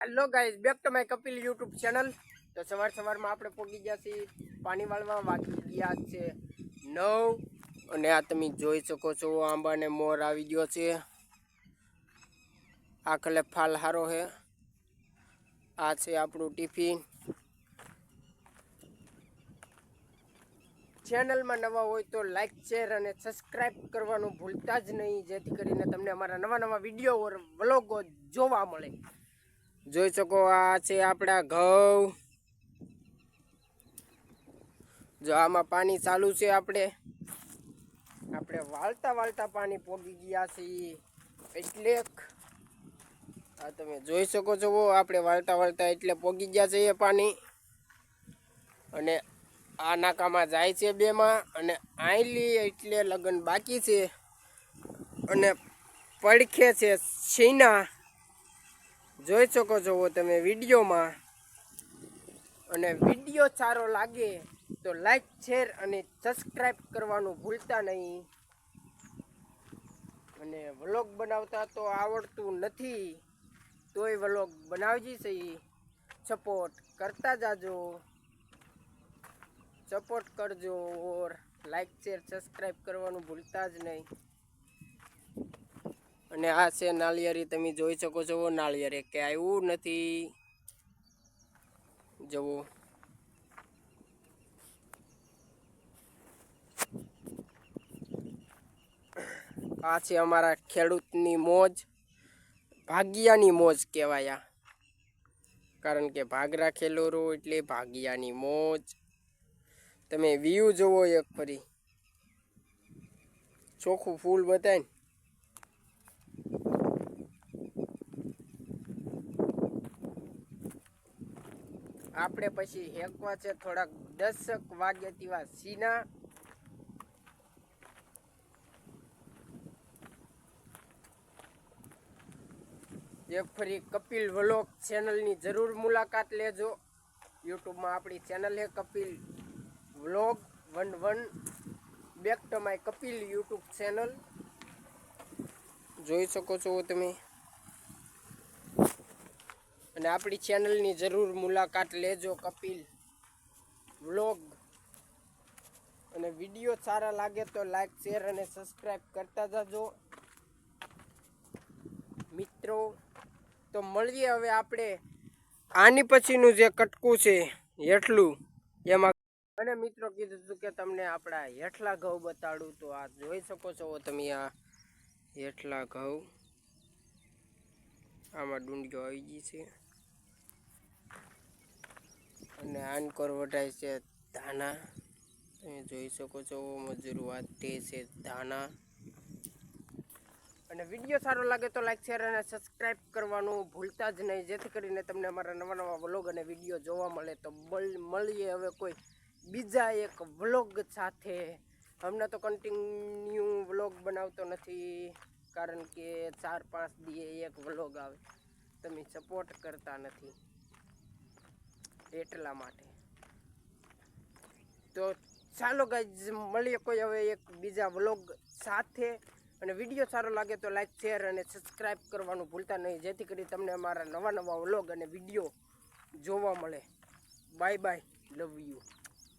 Hello guys back to my Kapil YouTube channel તો સવાર સવારમાં આપણે પહોંચી ગયા છીએ પાણી વાળવા વાગી ગયા છે નવ. અને આ તમે જોઈ શકો છો, આંબાને મોર આવી ગયો છે. આ કલે ફાલ હારો છે આ છે આપણું ટિફિન. ચેનલમાં નવા હોય તો લાઇક શેર અને સબસ્ક્રાઈબ કરવાનું ભૂલતા જ નહીં. જેથી કરીને તમને અમારા નવા નવા વીડિયો વ્લોગો જોવા મળે. જોઈ શકો આ છે આપણા ઘઉં. જો આમાં પાણી ચાલુ છે આપણે. આપણે વાળતા વાળતા પાણી પોગી ગયા છીએ. એટલે આ તમે જોઈ શકો છો આપણે વાળતા વાળતા એટલે પોગી ગયા છે એ પાણી. અને આ નાકામાં જાય છે બેમાં અને આયલી એટલે લગ્ન બાકી છે. અને પડખે છે છીના. જોઈ શકો છો તમે વિડીયોમાં. અને વીડિયો સારો લાગે તો લાઈક શેર અને સબસ્ક્રાઈબ કરવાનું ભૂલતા નહીં. અને વ્લોગ બનાવતા તો આવડતું નથી, તોય વ્લોગ બનાવજી સહી. સપોર્ટ કરતા જાજો. સપોર્ટ કરજો ઓર લાઈક શેર સબસ્ક્રાઈબ કરવાનું ભૂલતા જ નહીં. અને આ છે નાળિયેરી, તમે જોઈ શકો છો, નાળિયેર કે આવ્યું નથી. જવો આ છે અમારા ખેડૂતની મોજ, ભાગિયાની મોજ કહેવાય કારણ કે ભાગ રાખેલો રહો એટલે ભાગિયાની મોજ. તમે વ્યૂ જોવો એક ફરી. ચોખ્ખું ફૂલ બતાય આપણે પછી હેકવા છે થોડાક દસક વાગ્યા તેવા સીના. એક ફરી કપિલ વ્લોગ ચેનલની જરૂર મુલાકાત લેજો. યુટ્યુબમાં આપણી ચેનલ હે Kapil vlog one one. Back to my Kapil YouTube channel. જોઈ શકો છો તમે. અને આપણી ચેનલની જરૂર મુલાકાત લેજો કપિલ. વ્લોગ અને વીડિયો સારા લાગે તો લાઈક શેર અને સબસ્ક્રાઈબ કરતા જજો. મિત્રો, તો મળીએ હવે આપણે. આની પછીનું જે કટકું છે, હેઠલું, એમાં. અને મિત્રો કીધું હતું કે તમને આપણા હેઠલા ઘઉં બતાડું તો આ જોઈ શકો છો તમે આ હેઠલા ઘઉં. આમાં ડુંડીઓ આવી ગઈ છે. અને આનકોર છે ધાના તમે જોઈ શકો છો, મજૂર વાત તે છે ધાના અને વીડિયો સારો લાગે તો લાઈક શેર અને સબસ્ક્રાઈબ કરવાનું ભૂલતા જ નહીં. જેથી કરીને તમને અમારા નવા નવા વ્લોગ અને વીડિયો જોવા મળે તો મળીએ હવે કોઈ બીજા એક વ્લોગ સાથે. હમણાં તો કન્ટિન્યુ વ્લોગ બનાવતો નથી. કારણ કે ચાર પાંચ દીએ એક વ્લોગ આવે. તમે સપોર્ટ કરતા નથી. એટલા માટે. તો ચાલો ગાઈઝ મળીએ કોઈ હવે એક બીજા વ્લોગ સાથે. અને વીડિયો સારો લાગે તો લાઈક શેર અને સબસ્ક્રાઈબ કરવાનું ભૂલતા નહીં. જેથી કરી તમને અમારા નવા નવા વ્લોગ અને વીડિયો જોવા મળે. Bye bye love you